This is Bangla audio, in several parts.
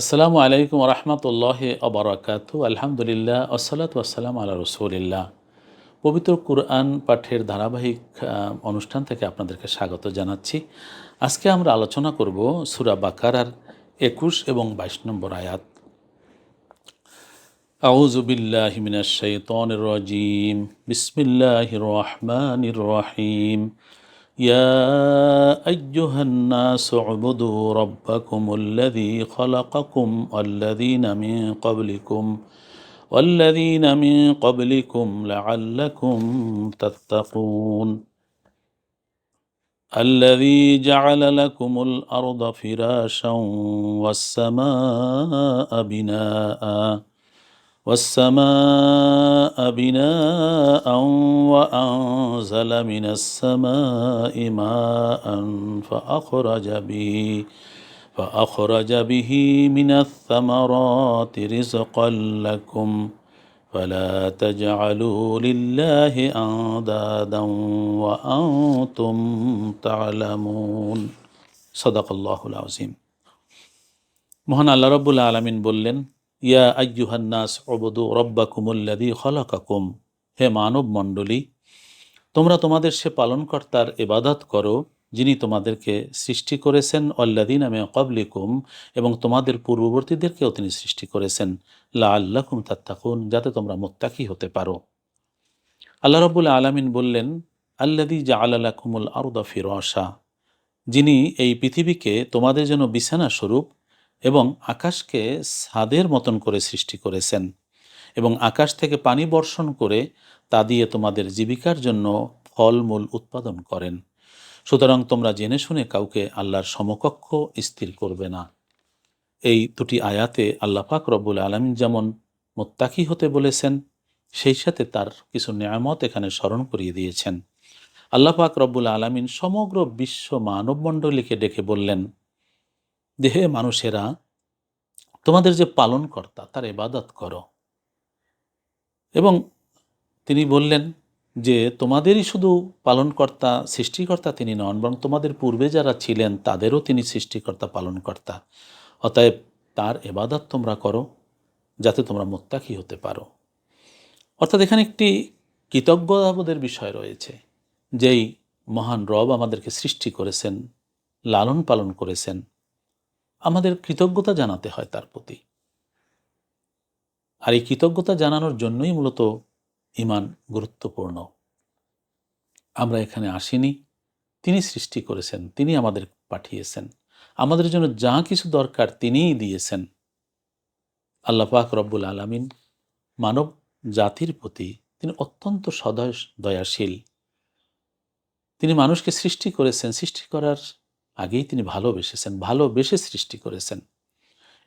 আসসালামু আলাইকুম রহমতুল্লাহ আবরাকাত আলহামদুলিল্লাহ আসসালাত আসসালাম আল্লাহ রসুলিল্লা পবিত্র কুরআন পাঠের ধারাবাহিক অনুষ্ঠান থেকে আপনাদেরকে স্বাগত জানাচ্ছি। আজকে আমরা আলোচনা করব সুরা বাকারার একুশ এবং বাইশ নম্বর আয়াত। আউজুবিল্লাহ রাজিম। বিসমিল্লাহ রহমান রহিম। يا أيها الناس اعبدوا ربكم الذي خلقكم والذين من قبلكم والذين من قبلكم لعلكم تتقون. الذي جعل لكم الأرض فراشا والسماء بناءً والسماء بناء وأنزل من السماء ماء فأخرج به فأخرج به من الثمرات رزقا لكم فلا تجعلوا لله أندادا وأنتم تعلمون صدق الله العظيم মহান আল্লাহ রব্বুল আলমিন বললেন ইয়া আয়ুহান্নাস অবদু রব্বাকুমুল্লাদি খলাকাকুম। হে মানব মণ্ডলী তোমরা তোমাদের সে পালনকর্তার এবাদত করো, যিনি তোমাদেরকে সৃষ্টি করেছেন অল্লাদিন আমি কবলিকুম এবং তোমাদের পূর্ববর্তীদেরকেও তিনি সৃষ্টি করেছেন। লা আল্লাকুম তাত্তাকুন, যাতে তোমরা মোত্তাকি হতে পারো। আল্লাহ রব্বুল আলমিন বললেন আল্লাদি জা আল্লাহ আলাকুমুল আরুদা ফিরসা যিনি এই পৃথিবীকে তোমাদের জন্য বিছানা স্বরূপ এবং আকাশকে ছাদের মতন করে সৃষ্টি করেছেন এবং আকাশ থেকে পানি বর্ষণ করে তা দিয়ে তোমাদের জীবিকার জন্য ফলমূল উৎপাদন করেন। সুতরাং তোমরা জেনে শুনে কাউকে আল্লাহর সমকক্ষ স্থির করবে না। এই দুটি আয়াতে আল্লাহ পাক রব্বুল আলমিন যেমন মোত্তাকি হতে বলেছেন, সেই সাথে তার কিছু নিয়ামত এখানে স্মরণ করিয়ে দিয়েছেন। আল্লাহ পাক রব্বুল আলমিন সমগ্র বিশ্ব মানবমণ্ডলীকে ডেকে বললেন যে হে মানুষেরা তোমাদের যে পালনকর্তা, তার এবাদত করো। এবং তিনি বললেন যে, তোমাদেরই শুধু পালনকর্তা, সৃষ্টিকর্তা তিনি নন, বরং তোমাদের পূর্বে যারা ছিলেন, তাদেরও তিনি সৃষ্টিকর্তা, পালনকর্তা। অতএব তার এবাদত তোমরা করো, যাতে তোমরা মোত্তাকি হতে পারো। অর্থাৎ এখানে একটি কৃতজ্ঞতাবোধের বিষয় রয়েছে, যেই মহান রব আমাদেরকে সৃষ্টি করেছেন, লালন পালন করেছেন। আমাদের কৃতজ্ঞতা জানাতে হয় তার প্রতি। আর এই কৃতজ্ঞতা জানানোর জন্যই মূলত ইমান গুরুত্বপূর্ণ। আমরা এখানে আসিনি, তিনি সৃষ্টি করেছেন, তিনি আমাদের পাঠিয়েছেন। আমাদের জন্য যা কিছু দরকার তিনিই দিয়েছেন। আল্লাহ পাক রব্বুল আলামিন মানব জাতির প্রতি তিনি অত্যন্ত সদয় দয়াশীল তিনি মানুষকে সৃষ্টি করেছেন, সৃষ্টি করার আগেই তিনি ভালোবেসেছেন, ভালোবেসে সৃষ্টি করেছেন।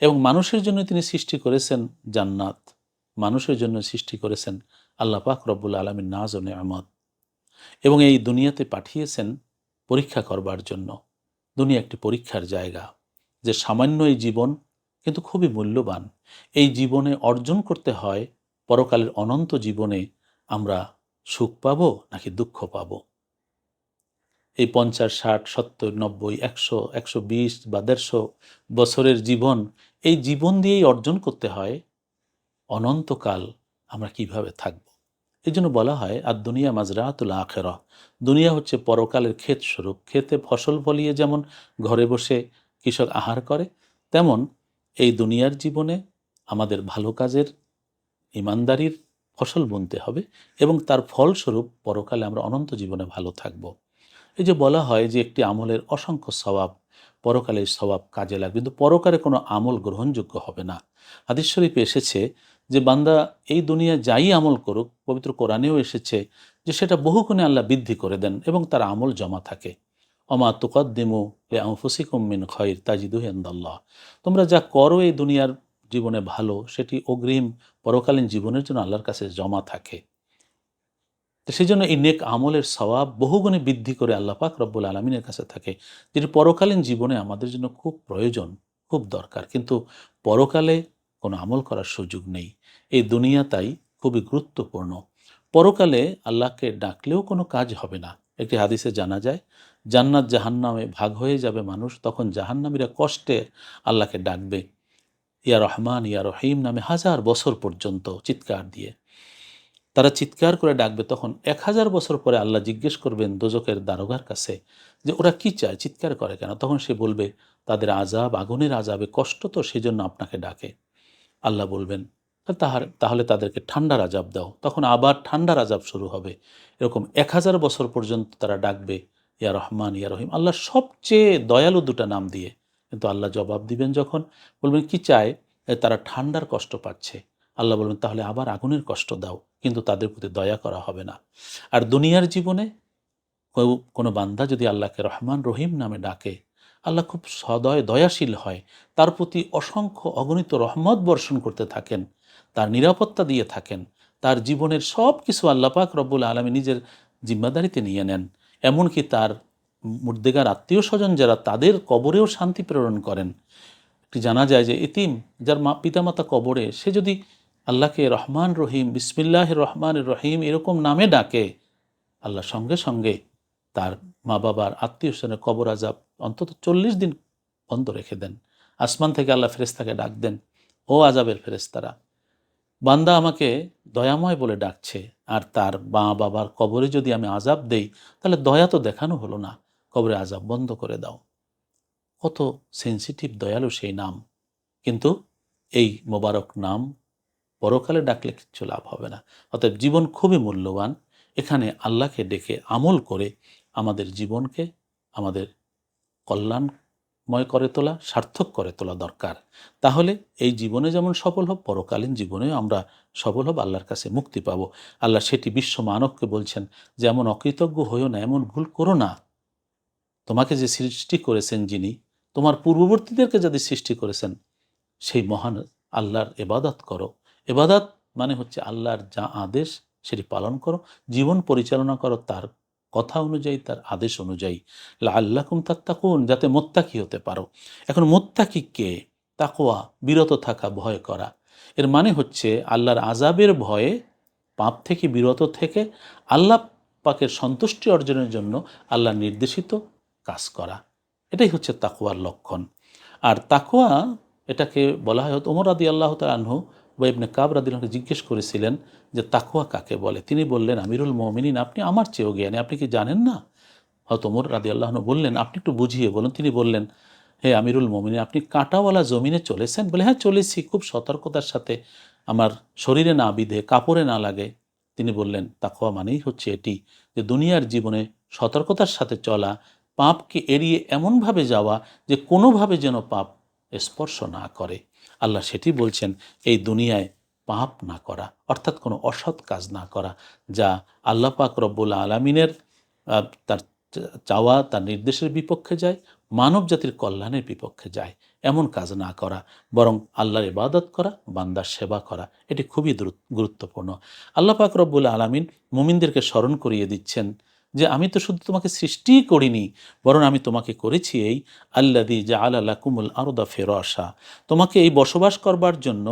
এবং মানুষের জন্য তিনি সৃষ্টি করেছেন জান্নাত। মানুষের জন্য সৃষ্টি করেছেন আল্লাহ পাক রব্বুল আলমীর নাজ ও নেয়ামত। এবং এই দুনিয়াতে পাঠিয়েছেন পরীক্ষা করবার জন্য। দুনিয়া একটি পরীক্ষার জায়গা। যে সামান্য এই জীবন কিন্তু খুবই মূল্যবান। এই জীবনে অর্জন করতে হয় পরকালের অনন্ত জীবনে আমরা সুখ পাবো নাকি দুঃখ পাবো? এই পঞ্চাশ, ষাট, সত্তর, নব্বই, একশো একশো বিশ বা দেড়শো বছরের জীবন, এই জীবন দিয়েই অর্জন করতে হয়, অনন্তকাল আমরা কীভাবে থাকব? এই জন্য বলা হয় আর দুনিয়া মাজরাতুল আখেরা। দুনিয়া হচ্ছে পরকালের ক্ষেত স্বরূপ। ক্ষেতে ফসল ফলিয়ে যেমন ঘরে বসে কৃষক আহার করে, তেমন এই দুনিয়ার জীবনে আমাদের ভালো কাজের ইমানদারির ফসল বুনতে হবে এবং তার ফলস্বরূপ পরকালে আমরা অনন্ত জীবনে ভালো থাকব। এই যে বলা হয় যে একটি আমলের অসংখ্য স্বভাব পরকালে স্বভাব কাজে লাগবে। কিন্তু পরকালে কোনো আমল গ্রহণযোগ্য হবে না। হাদিস শরীফে এসেছে যে, বান্দা এই দুনিয়া যাই আমল করুক, পবিত্র কোরআনেও এসেছে যে, সেটা বহুগুণে আল্লাহ বৃদ্ধি করে দেন এবং তার আমল জমা থাকে। অমা তুকদ্দিমু এ আনফুসিকুম মিন খৈর তাজিদু হেন্দাল্লাহ তোমরা যা করো এই দুনিয়ার জীবনে ভালো, সেটি অগ্রিম, পরকালীন জীবনের জন্য আল্লাহর কাছে জমা থাকে। তো সেই জন্য এই নেক আমলের স্বভাব বহুগুণে বৃদ্ধি করে আল্লাহ পাক রব্বুল আলমিনের কাছে থাকে যেটি পরকালীন জীবনে আমাদের জন্য খুব প্রয়োজন, খুব দরকার। কিন্তু পরকালে কোনো আমল করার সুযোগ নেই। এই দুনিয়া তাই খুবই গুরুত্বপূর্ণ। পরকালে আল্লাহকে ডাকলেও কোনো কাজ হবে না। একটি হাদিসে জানা যায়, জান্নাত জাহান্নামে ভাগ হয়ে যাবে মানুষ, তখন জাহান্নামীরা কষ্টে আল্লাহকে ডাকবে, ইয়া রহমান, ইয়া রহিম নামে হাজার বছর পর্যন্ত চিৎকার দিয়ে। তারা চিৎকার করে ডাকবে তখন এক হাজার বছর পরে আল্লাহ জিজ্ঞেস করবেন দোজকের দারোগার কাছে যে ওরা কি চায়, চিৎকার করে কেন? তখন সে বলবে, তাদের আজাব আগুনের আজাবে কষ্ট তো সেজন্য আপনাকে ডাকে। আল্লাহ বলবেন তাহার, তাহলে তাদেরকে ঠান্ডার আজাব দাও। তখন আবার ঠান্ডার আজাব শুরু হবে। এরকম এক হাজার বছর পর্যন্ত তারা ডাকবে, ইয়া রহমান, ইয়া রহিম। আল্লাহ সবচেয়ে দয়ালু দুটা নাম দিয়ে কিন্তু আল্লাহ জবাব দিবেন যখন, বলবেন, কি চায়? তারা ঠান্ডার কষ্ট পাচ্ছে। আল্লাহ বলবেন, তাহলে আবার আগুনের কষ্ট দাও, কিন্তু তাদের প্রতি দয়া করা হবে না। আর দুনিয়ার জীবনে কোনো বান্দা যদি আল্লাহকে রহমান রহিম নামে ডাকে, আল্লাহ খুব সদয়, দয়াশীল হয়, তার প্রতি অসংখ্য অগণিত রহমত বর্ষণ করতে থাকেন, তার নিরাপত্তা দিয়ে থাকেন, তার জীবনের সব কিছু আল্লাপাক রব্বুল আলমী নিজের জিম্মাদারিতে নিয়ে নেন, এমনকি তার মুর্দেগার আত্মীয় স্বজন যারা তাদের কবরেও শান্তি প্রেরণ করেন। একটি জানা যায় যে এতিম, যার মা, পিতামাতা কবরে, সে যদি আল্লাহকে রহমান রহিম বিসমিল্লাহ রহমান রহিম এরকম নামে ডাকে। আল্লাহ সঙ্গে সঙ্গে তার মা বাবার আত্মীয় স্বজনের কবর আজাব অন্তত চল্লিশ দিন বন্ধ রেখে দেন। আসমান থেকে আল্লাহ ফেরেস্তাকে ডাক দেন, ও আজাবের ফেরেস্তারা বান্দা আমাকে দয়াময় বলে ডাকছে, আর তার মা বাবার কবরে যদি আমি আজাব দেই, তাহলে দয়া তো দেখানো হলো না। কবরে আজাব বন্ধ করে দাও। কত সেন্সিটিভ দয়ালু সেই নাম। কিন্তু এই মোবারক নাম পরকালে ডাকলে কিচ্ছু লাভ হবে না। অতএব জীবন খুবই মূল্যবান। এখানে আল্লাহকে ডেকে আমল করে আমাদের জীবনকে, আমাদের কল্যাণময় করে তোলা, সার্থক করে তোলা দরকার। তাহলে এই জীবনে যেমন সফল হব, পরকালীন জীবনেও আমরা সফল হব, আল্লাহর কাছে মুক্তি পাব। আল্লাহ সেটি বিশ্ব মানবকে বলছেন যে, এমন অকৃতজ্ঞ হইও না, এমন ভুল করো না। তোমাকে যে সৃষ্টি করেছেন যিনি, তোমার পূর্ববর্তীদেরকে যদি সৃষ্টি করেছেন, সেই মহান আল্লাহর এবাদত করো। এবাদত মানে হচ্ছে আল্লাহর যা আদেশ সেটি পালন করো। জীবন পরিচালনা করো তার কথা অনুযায়ী, তার আদেশ অনুযায়ী। আল্লাহকুম তাত্তাকুন, যাতে মোত্তাকি হতে পারো। এখন মোত্তাকি কে? তাকোয়া বিরত থাকা, ভয় করা। এর মানে হচ্ছে আল্লাহর আজাবের ভয়ে পাপ থেকে বিরত থেকে আল্লাহ পাকের সন্তুষ্টি অর্জনের জন্য আল্লাহ নির্দেশিত কাজ করা। এটাই হচ্ছে তাকোয়ার লক্ষণ। আর তাকোয়া এটাকে বলা হয় ওমর আদি আল্লাহ আনহু বা ইবনে কাব রাদিল্লাহকে জিজ্ঞেস করেছিলেন যে তাকুয়া কাকে বলে? তিনি বললেন, আমিরুল মমিনিন, আপনি আমার চেয়েও জ্ঞানী, আপনি কি জানেন না? হয়তো ওমর রাদি আল্লাহন বললেন, আপনি একটু বুঝিয়ে বলুন। তিনি বললেন, হে আমিরুল মমিনিন, আপনি কাঁটাওয়ালা জমিনে চলেছেন? বলে হ্যাঁ চলেছি, খুব সতর্কতার সাথে। আমার শরীরে না বিধে, কাপড়ে না লাগে। তিনি বললেন তাকুয়া মানেই হচ্ছে এটি যে, দুনিয়ার জীবনে সতর্কতার সাথে চলা, পাপকে এড়িয়ে এমনভাবে যাওয়া যে, কোনোভাবে যেন পাপ স্পর্শ না করে। আল্লাহ সেটি বলছেন, এই দুনিয়ায় পাপ না করা, অর্থাৎ কোনো অসৎ কাজ না করা, যা আল্লাহ পাক রব্বুল আলমিনের তার চাওয়া, তার নির্দেশের বিপক্ষে যায়, মানব জাতির কল্যাণের বিপক্ষে যায়। এমন কাজ না করা, বরং আল্লাহর ইবাদত করা, বান্দার সেবা করা, এটি খুবই গুরুত্বপূর্ণ। আল্লাহ পাক রব্বুল আলমিন মুমিনদেরকে স্মরণ করিয়ে দিচ্ছেন যে আমি তো শুধু তোমাকে সৃষ্টিই করিনি, বরং আমি তোমাকে করেছি এই আল্লাদি জা আল্লাহ কুমুল আরদা ফেরসা তোমাকে এই বসবাস করবার জন্য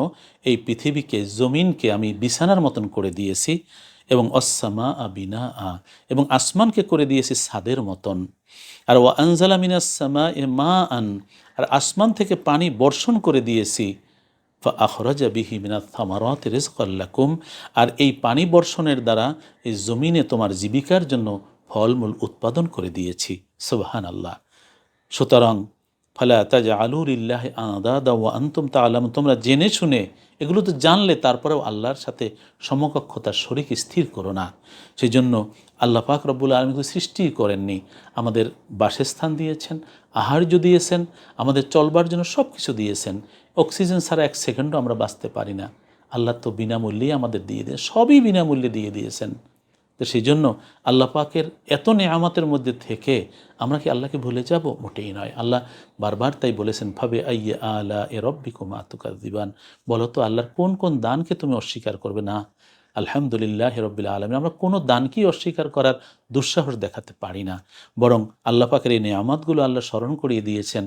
এই পৃথিবীকে, জমিনকে আমি বিছানার মতন করে দিয়েছি এবং অসামা আ বিনা আ এবং আসমানকে করে দিয়েছি সাদের মতন। আর ও আনজালা মিনাসামা এ মা আন আর আসমান থেকে পানি বর্ষণ করে দিয়েছি। আখরাজা বিহি মিনা থামারাত আর এই পানি বর্ষণের দ্বারা এই জমিনে তোমার জীবিকার জন্য ফলমূল উৎপাদন করে দিয়েছি। সুবহান আল্লাহ সুতরাং, ফলা তাজা ইল্লাহ আদা ও আন্তম তা আলাম তোমরা জেনে শুনে এগুলো তো জানলে তারপরেও আল্লাহর সাথে সমকক্ষতার শরিক স্থির করো না। সেই জন্য আল্লাহ পাক রব্বুল আলমীকে সৃষ্টিই করেননি, আমাদের বাসস্থান দিয়েছেন, আহার্য দিয়েছেন, আমাদের চলবার জন্য সব কিছু দিয়েছেন। অক্সিজেন ছাড়া এক সেকেন্ডও আমরা বাঁচতে পারি না। আল্লাহ তো বিনামূল্যেই আমাদের দিয়ে দিয়ে সবই বিনামূল্যে দিয়ে দিয়েছেন। তো সেই জন্য আল্লাহ পাকের এত নেয়ামতের মধ্যে থেকে আমরা কি আল্লাহকে ভুলে যাব? মোটেই নয়। আল্লাহ বারবার তাই বলেছেন ভাবে আইয়ে আলা এ রব্বিকুমা তুকার দিবান বলো তো, আল্লাহর কোন কোন দানকে তুমি অস্বীকার করবে? না, আলহামদুলিল্লাহ রব্বিল্লা আলমী আমরা কোনো দানকেই অস্বীকার করার দুঃসাহস দেখাতে পারি না। বরং আল্লাহ পাকের এই নেয়ামতগুলো আল্লাহ স্মরণ করিয়ে দিয়েছেন।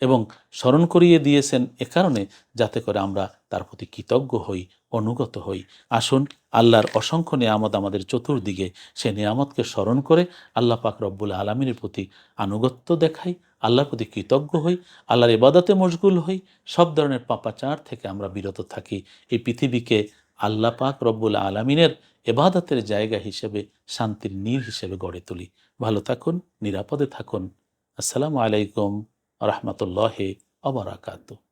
এবং স্মরণ করিয়ে দিয়েছেন এ কারণে যাতে করে আমরা তার প্রতি কৃতজ্ঞ হই, অনুগত হই। আসুন, আল্লাহর অসংখ্য নিয়ামত আমাদের চতুর্দিকে, সে নিয়ামতকে স্মরণ করে আল্লাহ পাক রব্বুল আলমিনের প্রতি আনুগত্য দেখাই, আল্লাহর প্রতি কৃতজ্ঞ হই, আল্লাহর ইবাদতে মশগুল হই, সব ধরনের পাপাচার থেকে আমরা বিরত থাকি। এই পৃথিবীকে আল্লাহ পাক রব্বুল আলমিনের এবাদতের জায়গা হিসেবে, শান্তির নীর হিসেবে গড়ে তুলি। ভালো থাকুন, নিরাপদে থাকুন। আসসালামু আলাইকুম। রহমতুল্লাহ অবরাকাতু।